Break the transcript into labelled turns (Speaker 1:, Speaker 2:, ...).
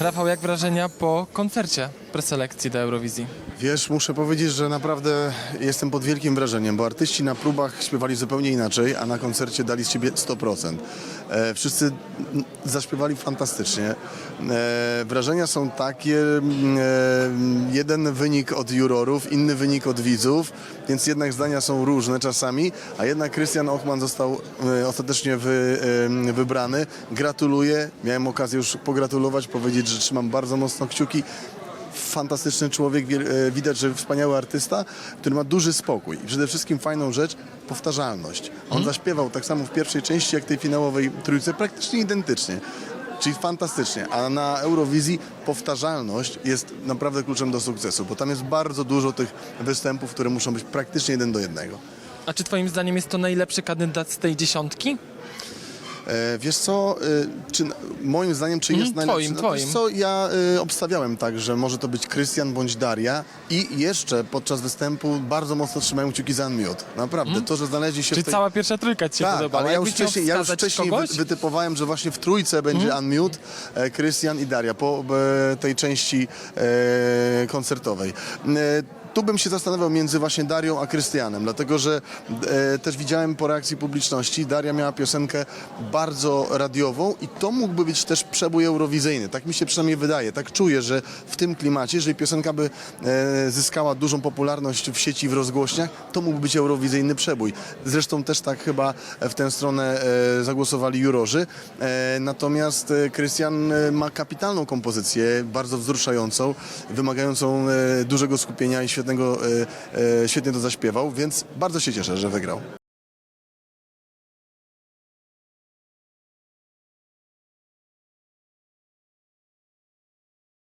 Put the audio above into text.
Speaker 1: Rafał, jak wrażenia po koncercie preselekcji do Eurowizji?
Speaker 2: Wiesz, muszę powiedzieć, że naprawdę jestem pod wielkim wrażeniem, bo artyści na próbach śpiewali zupełnie inaczej, a na koncercie dali z siebie 100%. E, wszyscy zaśpiewali fantastycznie. E, wrażenia są takie, e, jeden wynik od jurorów, inny wynik od widzów, więc jednak zdania są różne czasami, a jednak Krystian Ochman został e, ostatecznie wy, e, wybrany. Gratuluję, miałem okazję już pogratulować, powiedzieć, że trzymam bardzo mocno kciuki fantastyczny człowiek, e, widać, że wspaniały artysta, który ma duży spokój. I przede wszystkim fajną rzecz, powtarzalność. On zaśpiewał tak samo w pierwszej części, jak tej finałowej trójce, praktycznie identycznie. Czyli fantastycznie, a na Eurowizji powtarzalność jest naprawdę kluczem do sukcesu, bo tam jest bardzo dużo tych występów, które muszą być praktycznie jeden do jednego.
Speaker 1: A czy twoim zdaniem jest to najlepszy kandydat z tej dziesiątki?
Speaker 2: E, wiesz co, e, czy, moim zdaniem, czy jest
Speaker 1: Mhm,
Speaker 2: najlepszy?
Speaker 1: twoim,
Speaker 2: No, co, ja e, obstawiałem tak, że może to być Krystian bądź Daria i jeszcze podczas występu bardzo mocno trzymają kciuki za Unmute. Naprawdę, to, że znaleźli się.
Speaker 1: Czyli
Speaker 2: tej...
Speaker 1: cała pierwsza trójka ci się
Speaker 2: tak,
Speaker 1: podobała?
Speaker 2: ale ja już wcześniej, ja już wcześniej wy, wytypowałem, że właśnie w trójce będzie Unmute, e, Krystian i Daria po tej części e, koncertowej. E, tu bym się zastanawiał między właśnie Darią a Krystianem, dlatego że e, też widziałem po reakcji publiczności, Daria miała piosenkę bardzo radiową i to mógłby być też przebój eurowizyjny. Tak mi się przynajmniej wydaje. Tak czuję, że w tym klimacie, jeżeli piosenka by e, zyskała dużą popularność w sieci, w rozgłośniach, to mógłby być eurowizyjny przebój. Zresztą też tak chyba w tę stronę e, zagłosowali jurorzy. E, natomiast e, Krystian e, ma kapitalną kompozycję, bardzo wzruszającą, wymagającą e, dużego skupienia i świetnego, e, e, świetnie to zaśpiewał, więc bardzo się cieszę, że wygrał.